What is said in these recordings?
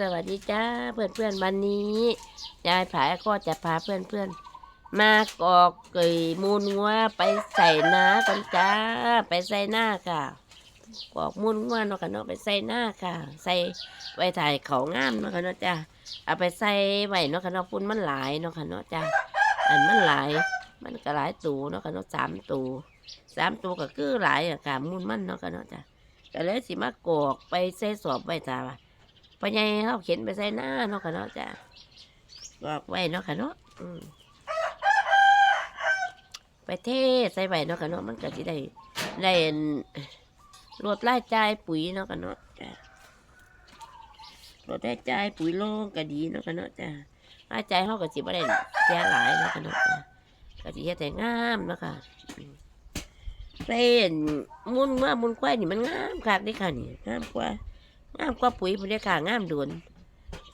สวัสดีจ้าเพื่อนเพื่อนๆวันนี้ยายผายก็จะพาเพื่อนเพื่อนๆมากอกเกยมูลงัวไปใส่นากันจ้าไปใส่หน้าค่ะกอกมูลงัวเนาะค่ะเนาะไปใส่หน้าค่ะ ใส่ไว้ถ่ายเขางามเนาะค่ะเนาะจ้าเอาไปใส่ไว้เนาะค่ะเนาะปุ่นมันหลายเนาะค่ะเนาะจ้าอันมันหลายมันก็หลายตูเนาะค่ะเนาะสามตูสามตูก็คือหลายอะค่ะมูลมันเนาะค่ะเนาะจ้าก็เลยสิมากอกไปใส่สอบไว้จ้าว่า พ่อใหญ่เขาเข็นไปใส่หน้าเนาะค่ะเนาะจ้ะบอกไว้เนาะค่ะเนาะไปเทใส่ไว้เนาะค่ะเนาะมันก็จะได้ได้ลดรายจ่ายปุ๋ยเนาะค่ะเนาะจ้ะลดรายจ่ายปุ๋ยโล่งก็ดีเนาะค่ะเนาะจ้ะรายจ่ายเขาก็สิบ่ได้เสียหลายเนาะค่ะเนาะจ้ะก็สิเฮ็ดแต่งามเนาะค่ะเส้นมุนว่ามุนควายนี่มันงามคักเด้ค่ะนี่งามกว่า งามกว่าปุ๋ยพุ่นเด้อค่ะงามโดน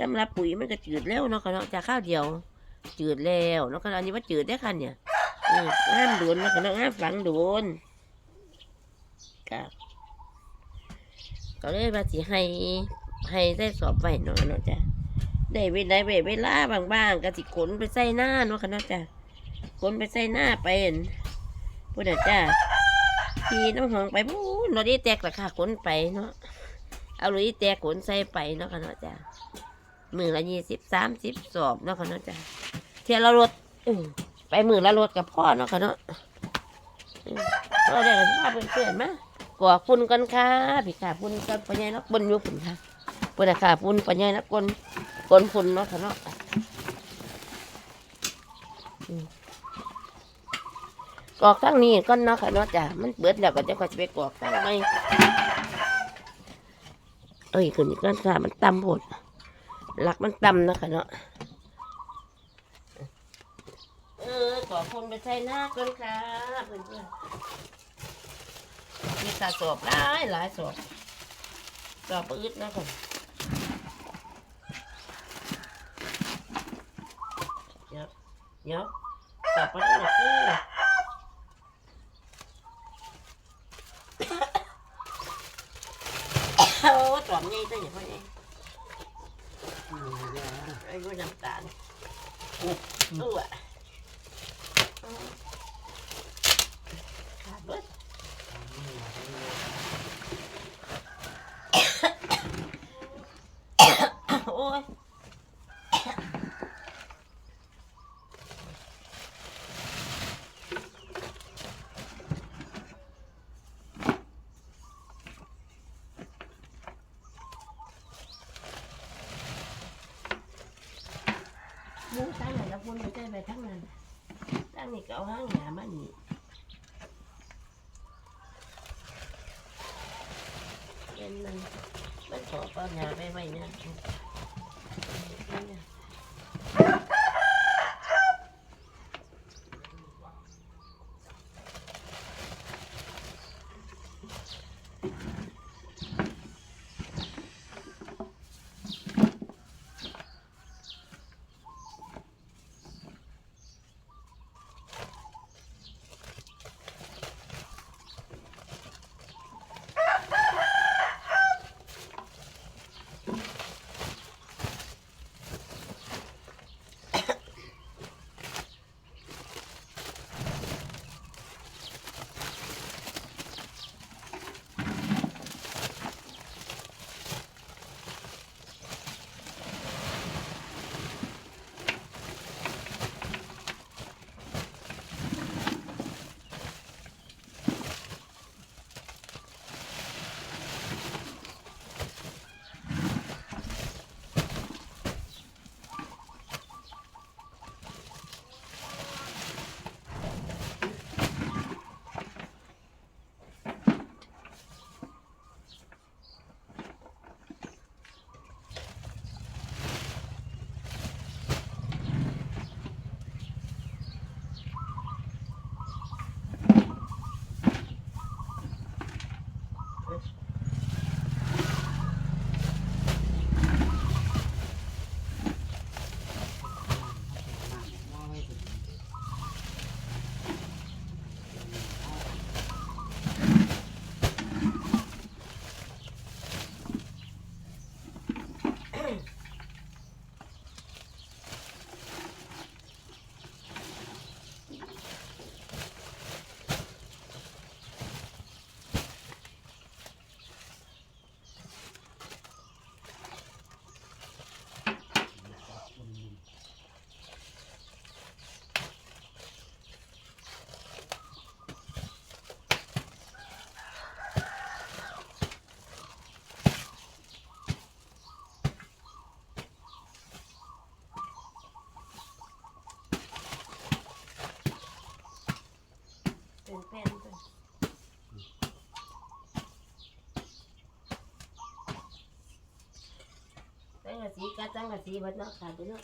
สำหรับปุ๋ยมันก็จืดแล้วเนาะค่ะเนาะจากข้าวเดียว จืดแล้วเนาะค่ะอันนี้ว่าจืดได้ค่ะเนี่ยงามโดนเนาะค่ะเนาะงามฝังโดนค่ะก็เลยว่าสิให้ให้ได้สอบไว้เนาะเนาะจ้ะได้เวลาเวลาบางๆก็สิขนไปใส่หน้าเนาะค่ะเนาะจ้ะขนไปใส่หน้าไปอั่นพุ่นน่ะจ้ะขี่น้องหองไปพูนรถอีแตกราคาขนไปเนาะ เอาลุยแตกขนใส่ไปเนาะค่ะเนาะจ้ะมือละยี่สิบสามสิบสอบเนาะค่ะเนาะจ้ะเที่ยวละรถไปมือละรถกับพ่อเนาะค่ะเนาะอืมพ่อได้กันพ่อเพื่อนๆมากอพุ่นกันค่ะพี่ค่ะพุ่นกันปัญญานักบนอยุพุ่นค่ะพุ่นค่ะพุ่นปัญญานักกลกลพุ่นเนาะค่ะเนาะกอกทั้งนี้ก็เนาะค่ะเนาะจ้ะมันเบิดแล้วก็จะก็จะไปกอกทั้งไม่ เอ้ยคนนี้ก็ค่ะมันต่ำโพดหลักมันต่ำนะคะเนาะเออขอคนไปใส่หน้ากันค่ะเพื่อนๆมีสาสอบหลายหลายสอบสอบปืดนะคนเดี๋ยวเดี๋ยวสอบปืดนะคือโอ้ตอบง่ายตัวอย่างไรไอ้กูน้ำตาลอู้อะขาดเบิดโอ้ยมูตั้งไหนแล้วคุณ ไปทั้งนั้นตั้งนี่ก็เอาห้างหยามานี่เป็นมันมันขอเป้าหยาไปไว้เนี่ย จังกะสีเบัดเนาะขาดไปเนาะ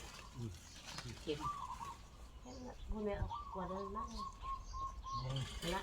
เก็บแค่นั้นละพวกแม่เอากวาดนั้นมาละ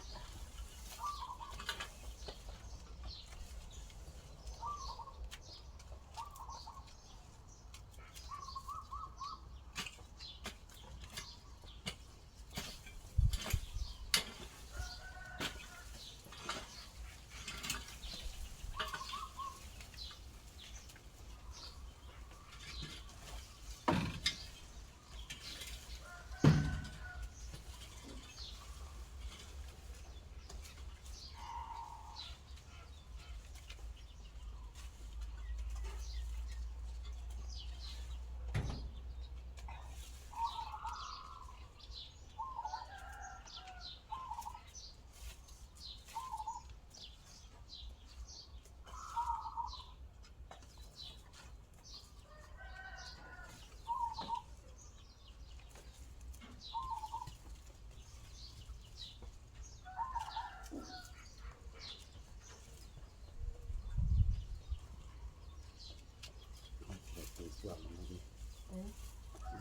เก็บตีส่วนมันดี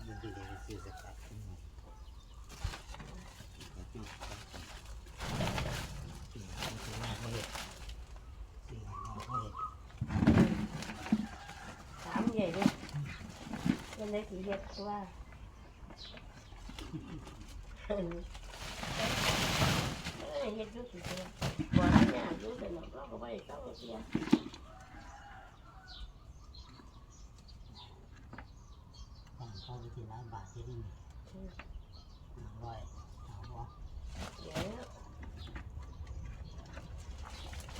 มันดีเลยซื้อสกัดขึ้นมาแล้วปีกปีกมันคือหน้าเขาเห็ดปีกหน้าเขาเห็ด สามใหญ่เลย เป็นได้สีเฮ็ดตัวเออเฮ็ดยู่สิเสียบ่ได้เนี่ยอยู่แต่เราเราก็บ่ได้ต้องเสียต่างเข้าไปที่ร้านบาทที่นี่หนึ่งร้อยเอาวะเดี๋ยว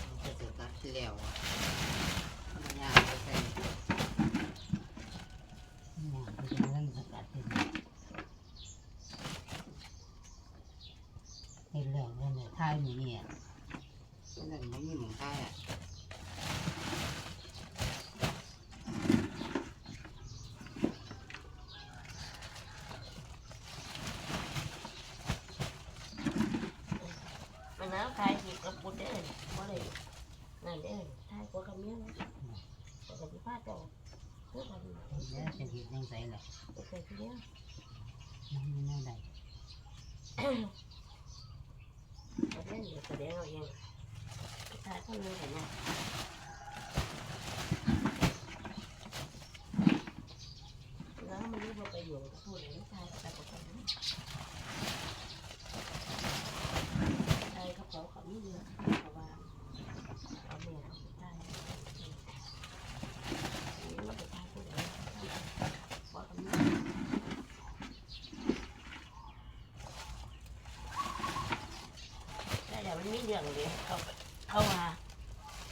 มันจะสกัดที่แล้วอะมันยากไปใส่ยากไปจะเรื่องสกัดที่นี่ให้เรื่องเรื่องเนี่ยท่ายมีเนี่ยเรื่องไม่มีหมองท่ายอะ มันน้ำคายสิกับปุดเด้อบ่ได้นั่นเด้อทายกว่ากับเมียนะก็จะสิพาเจ้าคือกันแล้วจะเห็นยังไงล่ะไปใส่ทีเดียวมันไม่แน่ใดก็เล่นอยู่แสดงเอาเองทายคนนึงกันเนี่ยวมันรู้ว่าไปอยู่กับผู้ใดทายกับแต่คนนั้นทายเขาเขาเขาไม่เยอะเขาว่าเอาแม่เขาไปทายรู้ว่าไปทายผู้ใดว่ากันนี้ แต่เดี๋ยวมันมีเรื่องเดียวเขาเขาว่า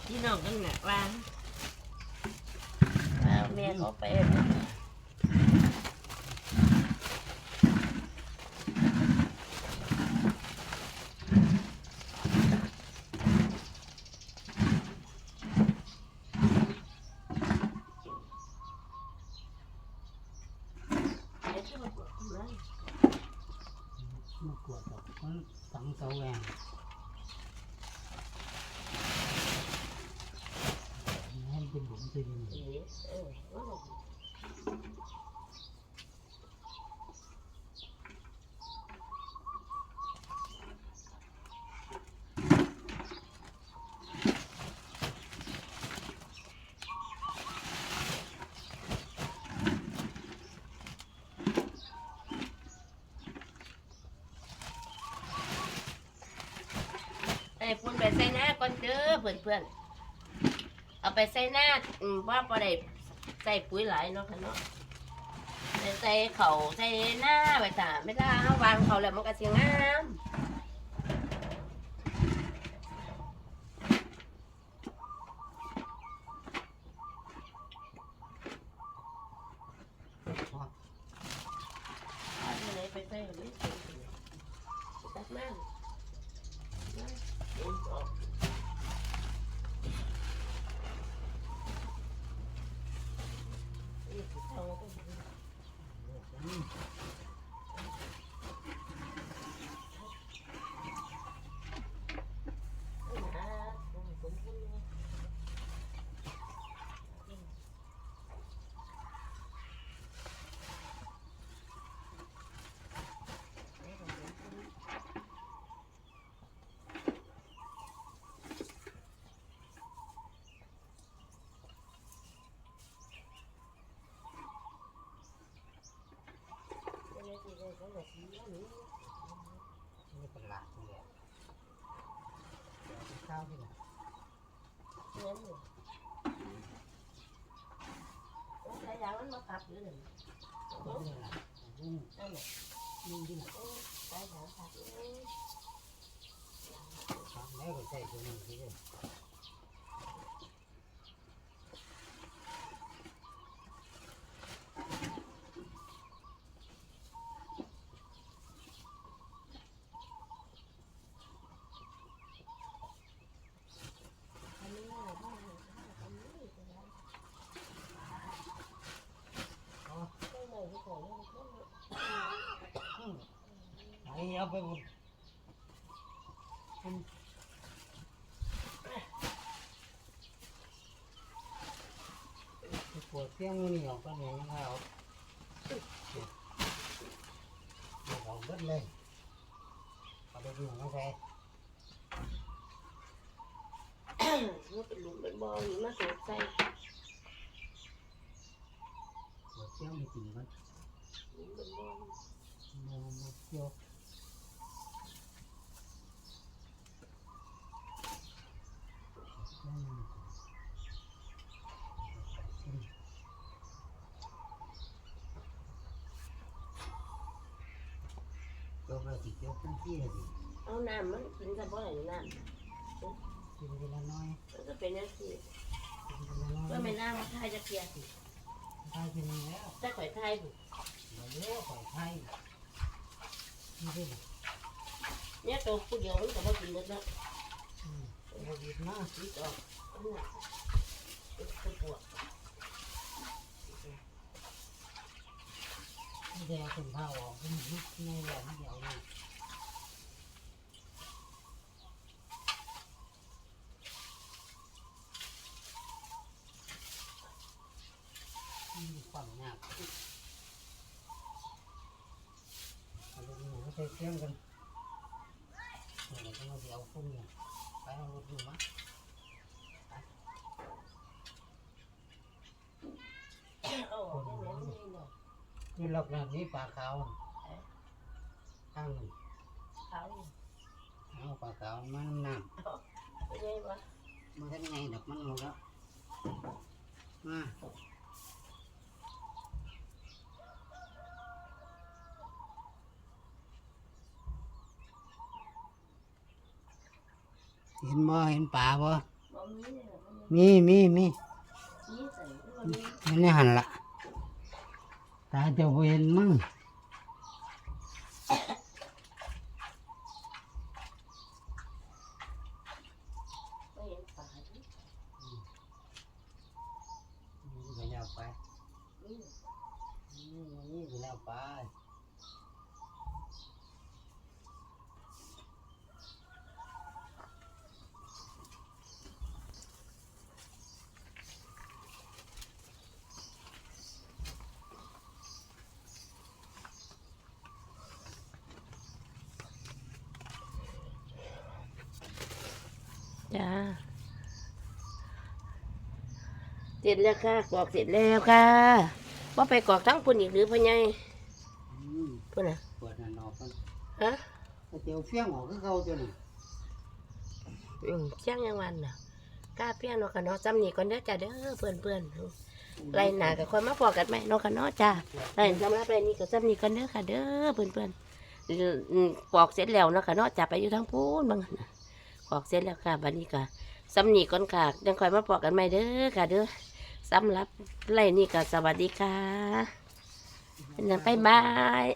พี่น้องกันน่ะว่าว่าแม่เขาไปเดี๋ยวจะมาบอกทำไมมากวดดอกมันสังเสาแหวงให้ เป็นหลุมเป็นเออเออว่าบอกไอ้พุ่นไปใส่หน้าก่อนเด้อเพื่อนเพื่อนๆ ไปใส่หน้าอืมว่าพอได้ใส่ปุ๋ยหลายเนาะค่ะเนาะแต่ใส่เขาใส่หน้าไปจ้ะไม่ได้เอาวางเขาแล้วมันก็สิงามพ่อเอาที่ไหนไปใส่กับนี่ตัดมาน นี่เป็นหลักเนี่ยข้าวที่ไหนเลี้ยงอยู่โอ้ยยางมันมาตับอยู่หนึ่งโอ้ยนั่นแหละนี่ที่ไหนโอ้ยยางตับโอ้ยแล้วก็ใส่ตัวนี้ที่เดียว เอาไปหมดปวดเสียงนี่ออกก็เนี่ยยังไงเอาเอาเบิดเลยเอาไปดูมาใส่มันเป็นหลุมเป็นบ่อนี่มาสูดใส่ปวดเสียงไปกินมันหลุมเป็นบ่อมันมันเกี่ยวเกี่ยวเลยสิเกี่ยวพื้นที่เลยสิเอาน้ำมันกินซะบ่ได้น้ำกินทีละน้อยมันก็เป็นอย่างที่กินทีละน้อยก็ไม่น่ามาทายจะเกลียดสิไทยกินแล้วถ้าข่อยทายบุมาเยอะของไทยนี่ด้วยนะเนี่ยตัวผู้เดียวมันก็บ่กินหมดแล้วอืมเราดีมากคิดออกอันน่ะเป็นปวดไม่ได้เอาเป็นผ้าออกเป็นยุคในแหวนเดียวเลยอืมความยากเอาลูกหนูใส่เครื่องกันเดี๋ยวเราจะเอาพุ่งเนี่ยไปเอาลูกหนูมา เอาออกได้ไหมไม่ได้เนาะ คือลักษณะนี้ปลาขาวข้างหนึ่งเขาอยู่เอาปลาขาวมันน้ไม่ได้วะำมันเป็นไงดอกมันหมดแล้วมาเห็นบ่เห็นปลาบ่บ่มีเลยมันมีมีมีมีใส่ก็มีมันนี่หันละ ตาเจะบ่เห็นมั้ง ไม่เห็นปลาดิ นี่ก็แล้วไป นี่ นี่นี่ก็แล้วไป จ้าเสร็จแล้วค่ะกรอกเสร็จแล้วค่ะว่าไปกรอกทั้งปุ่นอีกหรือพ่อใหญ่อืมปุ่นน่ะเปิดนั่นออกกันฮะก๋วยเตี๋ยวเฟี้ยงออกคือเก่าตัวนี้อืมเชียงยังวันน่ะกล้าเพี้ยนเนาะกันเนาะจำนี่ก่อนเด้อจ้าเด้อเพื่อนเพื่อนๆไรหนากับคนมาพอกันไหมเนาะกันเนาะจ้าไรสำหรับไรนี่ก็จำนี่ก่อนเด้อค่ะเด้อเพื่อนเพื่อนๆอืมกรอกเสร็จแล้วเนาะค่ะเนาะจะไปอยู่ทางพูนบางหั่นน่ะ ออกเสร็จแล้วค่ะบัดนี้ก็สำนีก่อนค่ะยังคอยมาปอกกันไหมเด้อค่ะเด้อสำหรับไรนี่ก็สวัสดีค่ะเป็นยังไปบาย